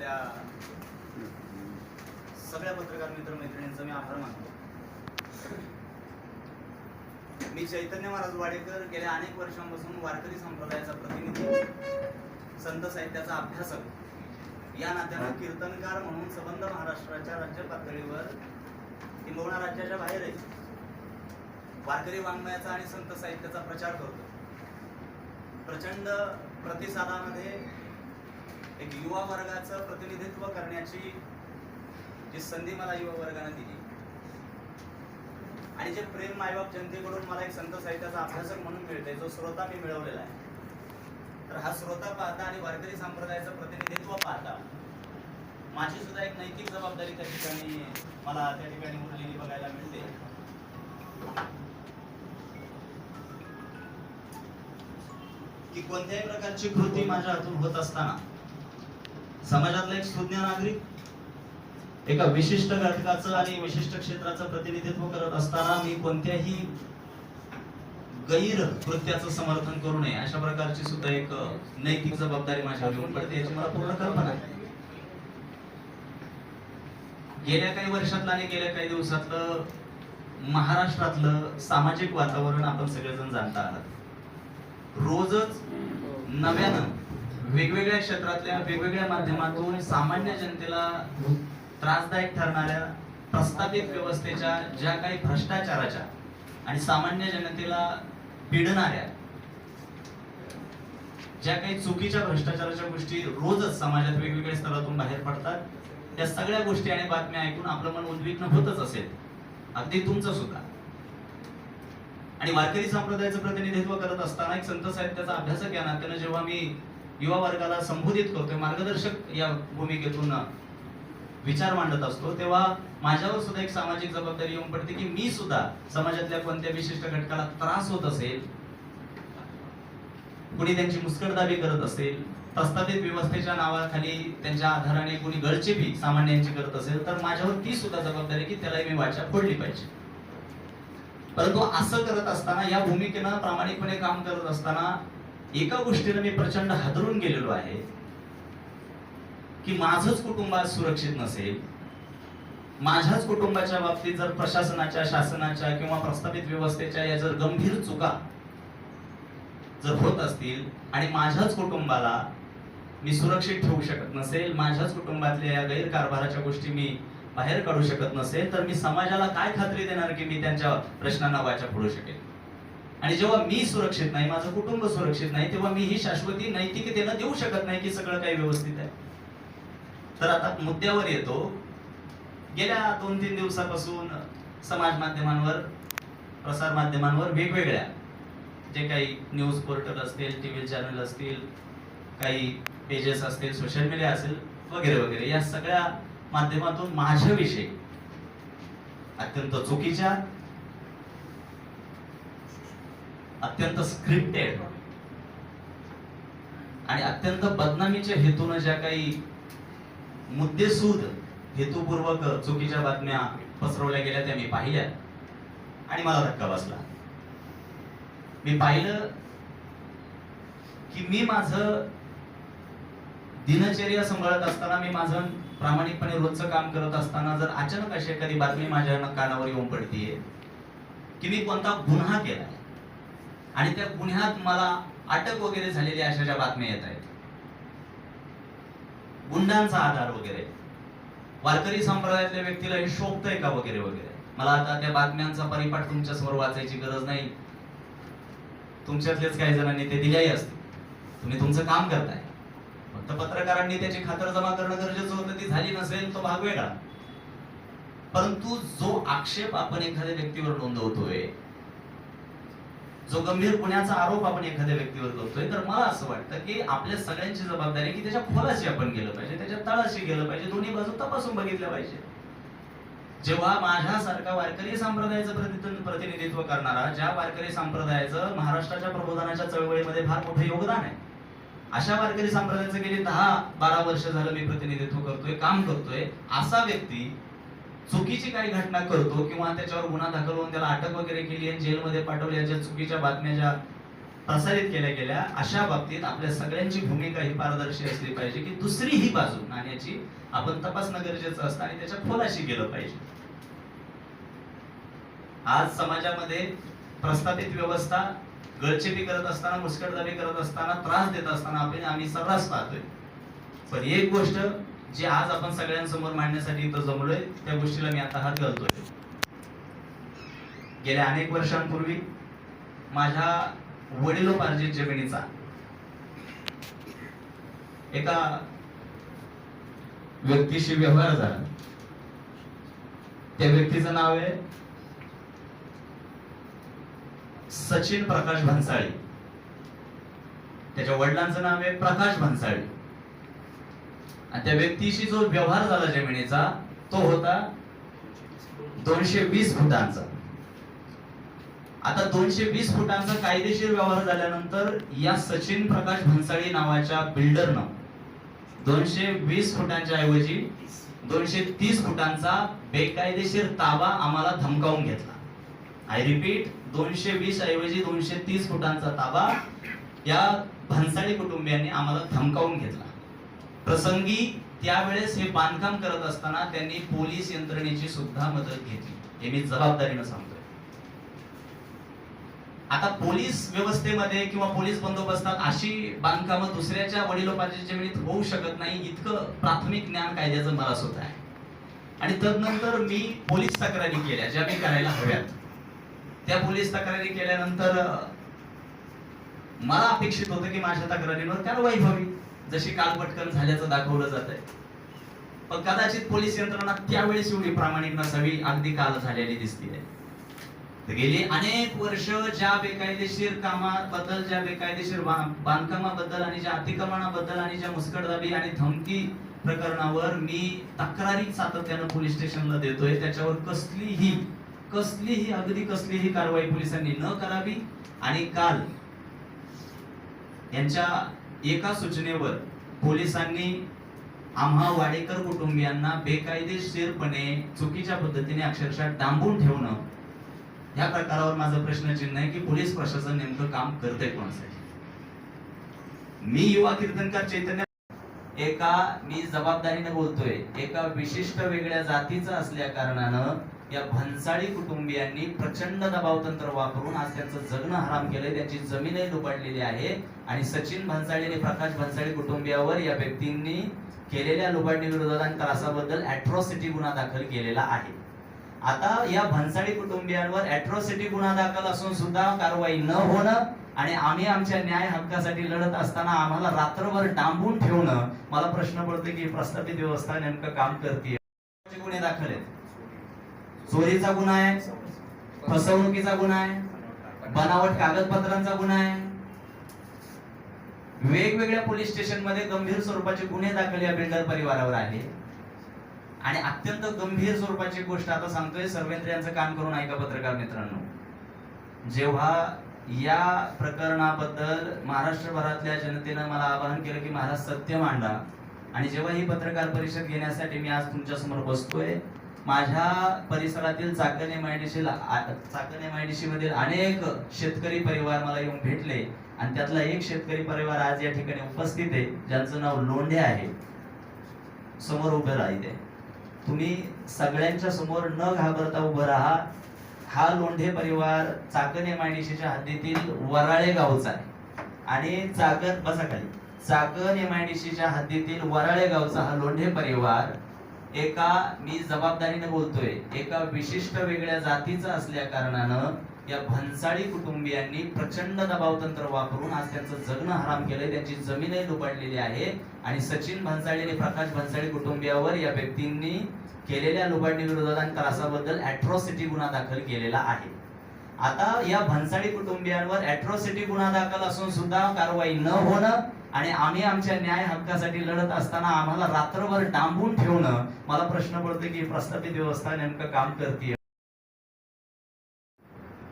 आपल्या सगळ्या पत्रकार मित्र मैत्रिणींचा मी आभार मानतो. मी चैतन्य महाराज वाडेकर गेल्या अनेक वर्षांपासून वारकरी संप्रदायाचा प्रतिनिधी संत साहित्याचा अभ्यासक. या नात्यानं कीर्तनकार म्हणून संबंध महाराष्ट्राच्या राज्य पातळीवर किंबहुना राज्याच्या बाहेर वारकरी वाङ्मयाचा आणि संत साहित्याचा प्रचार करतो. प्रचंड प्रतिसादामध्ये एक युवा वर्गाचं प्रतिनिधित्व करण्याची जी संधी मला युवा वर्गाने दिली. आणि जे प्रेम मायबाप जनतेकडून मला एक संत साहित्याचा अभ्यासक म्हणून मिळते जो श्रोता मी मिळवलेला आहे. तर हा श्रोता पाहता आणि वारकरी संप्रदायाचं प्रतिनिधित्व पाहता माझी सुद्धा एक नैतिक जबाबदारी त्या ठिकाणी मला त्या ठिकाणी उरलेली बघायला मिळते. की कोणत्याही प्रकारची कृती माझ्या हातून होत असताना समाजातला एक सुज्ञ नागरिक एका विशिष्ट घटकाचं आणि विशिष्ट क्षेत्राचं प्रतिनिधित्व करत असताना मी कोणत्याही गैर कृत्याचं समर्थन करू नये अशा प्रकारची सुद्धा एक नैतिक जबाबदारी माझ्यावर येऊन पडते याची मला पूर्ण कल्पना आहे गेल्या काही वर्षातलं आणि गेल्या काही दिवसातलं महाराष्ट्रातलं सामाजिक वातावरण आपण सगळेजण जाणता आहात. रोजच नव्यानं वेगवेगळ्या क्षेत्रातल्या वेगवेगळ्या माध्यमातून सामान्य जनतेला त्रासदायक ठरणाऱ्या प्रस्थापित व्यवस्थेच्या ज्या काही भ्रष्टाचाराच्या आणि सामान्य जनतेला पिडणाऱ्या ज्या काही चुकीच्या भ्रष्टाचाराच्या गोष्टी रोजच समाजात वेगवेगळ्या स्तरातून बाहेर पडतात त्या सगळ्या गोष्टी आणि बातम्या ऐकून आपलं मन उद्विग्न होतच असेल. अगदी तुमचं सुद्धा. आणि वारकरी संप्रदायाचं प्रतिनिधित्व करत असताना एक संत साहित्याचा अभ्यासक या नात्यानं जेव्हा मी युवा वर्गाला संबोधित करतोय. मार्गदर्शक या भूमिकेतून विचार मांडत असतो. तेव्हा माझ्यावर सुद्धा एक सामाजिक जबाबदारी येऊन पडते की मी सुद्धा समाजातल्या कोणत्या विशिष्ट घटकाला त्रास होत असेल कुणी त्यांची मुस्कटदाबी करत असेल प्रस्थापित व्यवस्थेच्या नावाखाली त्यांच्या आधाराने कुणी गळचेपी सामान्यांची करत असेल तर माझ्यावर ती सुद्धा जबाबदारी की त्यालाही मी वाचा फोडली पाहिजे. परंतु असं करत असताना या भूमिकेनं प्रामाणिकपणे काम करत असताना एका गोष्टीनं मी प्रचंड हादरून गेलेलो आहे की माझंच कुटुंब सुरक्षित नसेल. माझ्याच कुटुंबाच्या बाबतीत जर प्रशासनाच्या शासनाच्या किंवा प्रस्थापित व्यवस्थेच्या या जर गंभीर चुका जर होत असतील आणि माझ्याच कुटुंबाला मी सुरक्षित ठेवू शकत नसेल माझ्याच कुटुंबातल्या या गैरकारभाराच्या गोष्टी मी बाहेर काढू शकत नसेल तर मी समाजाला काय खात्री देणार की मी त्यांच्या प्रश्नांना वाचा फोडू शकेल? आणि जेव्हा मी सुरक्षित नाही माझं कुटुंब सुरक्षित नाही तेव्हा मी ही शाश्वती नैतिकतेनं देऊ शकत नाही की सगळं काही व्यवस्थित आहे. तर आता मुद्द्यावर येतो. गेल्या दोन तीन दिवसापासून समाज माध्यमांवर प्रसार माध्यमांवर वेगवेगळ्या जे काही न्यूज पोर्टल असतील टी व्ही चॅनल असतील काही पेजेस असतील सोशल मीडिया असेल वगैरे वगैरे या सगळ्या माध्यमातून माझ्याविषयी अत्यंत चुकीच्या अत्यंत स्क्रिप्टेड आणि अत्यंत बदनामीच्या हेतून ज्या काही मुद्देसूद हेतुपूर्वक चुकीच्या बातम्या पसरवल्या गेल्या त्या मी पाहिल्या. आणि मला धक्का बसला. मी पाहिलं की मी माझं दिनचर्या सांभाळत असताना मी माझं प्रामाणिकपणे रोजचं काम करत असताना जर अचानक अशी एखादी बातमी माझ्या कानावर येऊन पडतीये की मी कोणता गुन्हा केलाय आणि त्या गुन्ह्यात मला अटक वगैरे झालेली अशा ज्या बातम्या येत आहेत. गुंडांचा आधार वगैरे. वारकरी संप्रदायातल्या व्यक्तीला हे शोभतंय का वगैरे वगैरे? मला आता त्या बातम्यांचा परिपाठ तुमच्यासमोर वाचायची गरज नाही. तुमच्यातलेच काही जणांनी ते दिल्याही असते तुम्ही तुमचं काम करताय. फक्त पत्रकारांनी त्याची खातर जमा करणं गरजेचं होतं ती झाली नसेल तो भाग वेगळा. परंतु जो आक्षेप आपण एखाद्या व्यक्तीवर नोंदवतोय जो गंभीर गुन्ह्याचा आरोप आपण एखाद्या व्यक्तीवर करतोय तर मला असं वाटतं की आपल्या सगळ्यांची जबाबदारी की त्याच्या खोलाशी आपण गेलं पाहिजे त्याच्या तळाशी गेलं पाहिजे दोन्ही बाजू तपासून बघितल्या पाहिजे. जेव्हा माझ्यासारखा वारकरी संप्रदायाचं प्रतिनिधित्व करणारा ज्या वारकरी संप्रदायाचं महाराष्ट्राच्या प्रबोधनाच्या चळवळीमध्ये फार मोठं योगदान आहे अशा वारकरी संप्रदायाचं गेली दहा बारा वर्ष झालं मी प्रतिनिधित्व करतोय काम करतोय असा व्यक्ती चुकीची काही घटना करतो किंवा त्याच्यावर गुन्हा दाखल होऊन त्याला अटक वगैरे केली आणि जेलमध्ये पाठवली ज्या चुकीच्या बातम्या ज्या प्रसारित केल्या गेल्या अशा बाबतीत आपल्या सगळ्यांची भूमिका ही पारदर्शी असली पाहिजे की दुसरी ही बाजू नाण्याची आपण तपासणं गरजेचं असतं आणि त्याच्या खोलाशी गेलं पाहिजे. आज समाजामध्ये प्रस्थापित व्यवस्था गळचेपी करत असताना मुस्कटदाबी करत असताना त्रास देत असताना आपण आम्ही सर्रास पाहतोय. पण एक गोष्ट जे आज आपण सगळ्यांसमोर मांडण्यासाठी इथं जमलोय त्या गोष्टीला मी आता हात घालतोय. गेल्या अनेक वर्षांपूर्वी माझ्या वडिलोपार्जित जमिनीचा एका व्यक्तीशी व्यवहार झाला. त्या व्यक्तीचं नाव आहे सचिन प्रकाश भन्साळी. त्याच्या वडिलांचं नाव आहे प्रकाश भन्साळी. आणि त्या व्यक्तीशी जो व्यवहार झाला जमिनीचा तो होता दोनशे वीस फुटांचा. आता दोनशे वीस फुटांचा कायदेशीर व्यवहार झाल्यानंतर या सचिन प्रकाश भन्साळी नावाच्या बिल्डरनं दोनशे वीस फुटांच्या ऐवजी दोनशे तीस फुटांचा बेकायदेशीर ताबा आम्हाला धमकावून घेतला. आय रिपीट दोनशे वीस ऐवजी दोनशे तीस फुटांचा ताबा या भन्साळी कुटुंबियांनी आम्हाला धमकावून घेतला. प्रसंगी त्यावेळेस हे बांधकाम करत असताना त्यांनी पोलीस यंत्रणेची सुद्धा मदत घेतली. हे मी जबाबदारीनं सांगतोय. आता पोलीस व्यवस्थेमध्ये किंवा पोलीस बंदोबस्तात अशी बांधकामं दुसऱ्याच्या वडिलोपाच्या जमिनीत होऊ शकत नाही इतकं प्राथमिक ज्ञान कायद्याचं मला सुद्धा आहे. आणि तदनंतर मी पोलीस तक्रारी केल्या ज्या मी करायला हव्यात. त्या पोलीस तक्रारी केल्यानंतर मला अपेक्षित होतं की माझ्या तक्रारीवर कारवाई व्हावी. जशी काल पटकन झाल्याचं दाखवलं जात आहे पण कदाचित पोलीस यंत्रणा त्यावेळेस एवढी प्रामाणिक नसावी अगदी काल झालेली दिसते गेली अनेक वर्ष ज्या बेकायदेशीर कामाबद्दल ज्या बेकायदेशीर बांधकामाबद्दल आणि ज्या अतिक्रमणाबद्दल आणि ज्या मुस्कटदाबी आणि धमकी प्रकरणावर मी तक्रारी सातत्यानं पोलीस स्टेशनला देतोय. त्याच्यावर कसलीही कसलीही अगदी कसलीही कारवाई पोलिसांनी न करावी. आणि काल यांच्या एका सूचनेवर पोलिसांनी आम्हा वाडेकर कुटुंबियांना बेकायदेशीरपणे चुकीच्या पद्धतीने अक्षरशः डांबून ठेवणं या प्रकारावर माझं प्रश्नचिन्ह आहे की पोलीस प्रशासन नेमकं काम करतंय कोणासाठी? मी युवा कीर्तनकार चैतन्य एका मी जबाबदारीने बोलतोय एका विशिष्ट वेगळ्या जातीचं असल्या कारणानं या भन्साळी कुटुंबियांनी प्रचंड दबाव तंत्र वापरून आज त्यांचं जगणं हराम केलंय त्यांची जमीनही लुबाडलेली आहे. आणि सचिन भन्साळी आणि प्रकाश भन्साळी कुटुंबियावर या व्यक्तींनी केलेल्या लुबाडणीविरोधात आणि त्रासाबद्दल अॅट्रॉसिटी गुन्हा दाखल केलेला आहे. आता या भन्साळी कुटुंबियांवर अॅट्रॉसिटी गुन्हा दाखल असून सुद्धा कारवाई न होणं आणि आम्ही आमच्या न्याय हक्कासाठी लढत असताना आम्हाला रात्रभर डांबून ठेवणं मला प्रश्न पडतो की प्रस्थापित व्यवस्था नेमकं काम करते गुन्हे दाखल आहेत. चोरीचा गुन्हा आहे फसवणुकीचा गुन्हा आहे बनावट कागदपत्रांचा गुन्हा आहे. वेगवेगळ्या पोलीस स्टेशनमध्ये गंभीर स्वरूपाचे गुन्हे दाखल या बिल्डर परिवारावर आहे. आणि अत्यंत गंभीर स्वरूपाची गोष्ट आता सांगतोय सर्वेंद्र यांचं काम करून ऐका पत्रकार मित्रांनो. जेव्हा या प्रकरणाबद्दल महाराष्ट्रभरातल्या जनतेनं मला आवाहन केलं की महाराज सत्य मांडा. आणि जेव्हा ही पत्रकार परिषद घेण्यासाठी मी आज तुमच्यासमोर बसतोय माझ्या परिसरातील चाकण एमआयडीसी चाकण एमआयडीसी मधील अनेक शेतकरी परिवार मला येऊन भेटले. आणि त्यातला एक शेतकरी परिवार आज या ठिकाणी उपस्थित आहे ज्यांचं नाव लोंढे आहे. समोर उभे राहिले तुम्ही सगळ्यांच्या समोर न घाबरता उभं राहा. हा लोंढे परिवार चाकण मायडीशीच्या हद्दीतील वराळे गावचा आहे. आणि चाकण बसा खाली. चाकण एमआयडीसीच्या हद्दीतील वराळे गावचा हा लोंढे परिवार एका मी जबाबदारीने बोलतोय एका विशिष्ट वेगळ्या जातीचं असल्या कारणानं या भन्साळी कुटुंबियांनी प्रचंड दबाव तंत्र वापरून आज त्यांचं जगणं हराम केलंय त्यांची जमीनही लुबाडलेली आहे आणि सचिन भन्साळी आणि प्रकाश भन्साळी कुटुंबियावर या व्यक्तींनी केलेल्या लुबाडणी विरोधात आणि त्रासाबद्दल अॅट्रॉसिटी गुन्हा दाखल केलेला आहे. आता या भन्साळी कुटुंबियांवर अॅट्रॉसिटी गुन्हा दाखल असून सुद्धा कारवाई न होणं आणि आम्ही आमच्या न्याय हक्कासाठी लढत असताना आम्हाला रात्रभर डांबून ठेवणं मला प्रश्न पडतो की प्रस्थापित व्यवस्था नेमकं काम करते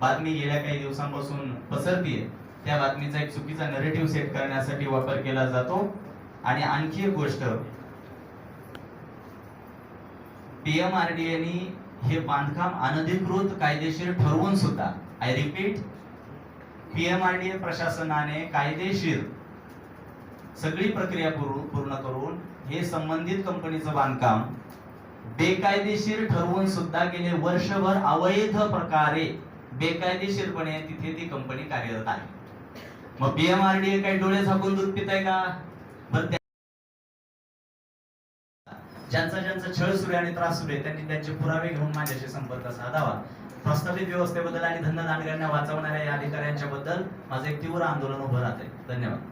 बातमी गेल्या काही दिवसांपासून पसरतीये. त्या बातमीचा एक चुकीचा नरेटिव्ह सेट करण्यासाठी वापर केला जातो. आणि आणखी एक गोष्ट पीएमआरडीएनी हे बांधकाम अनधिकृत कायदेशीर ठरवून सुद्धा आय रिपीट पीएमआरडीए प्रशासनाने कायदेशीर सगळी प्रक्रिया पूर्ण पूर्ण करून हे संबंधित कंपनीचं बांधकाम बेकायदेशीर ठरवून सुद्धा गेले वर्षभर अवैध प्रकारे बेकायदेशीरपणे तिथे ती कंपनी कार्यरत आहे. मग बीएमआरडीए काही डोळे झाकून दूध आहे का? ज्यांचा ज्यांचा छळ सुरू आणि त्रास सुरू आहे त्यांनी त्यांचे पुरावे घेऊन माझ्याशी संपर्क साधावा प्रस्थापित व्यवस्थेबद्दल आणि धंदा दांडगांना वाचवणाऱ्या या अधिकाऱ्यांच्या बद्दल माझं एक तीव्र आंदोलन उभं राहते धन्यवाद.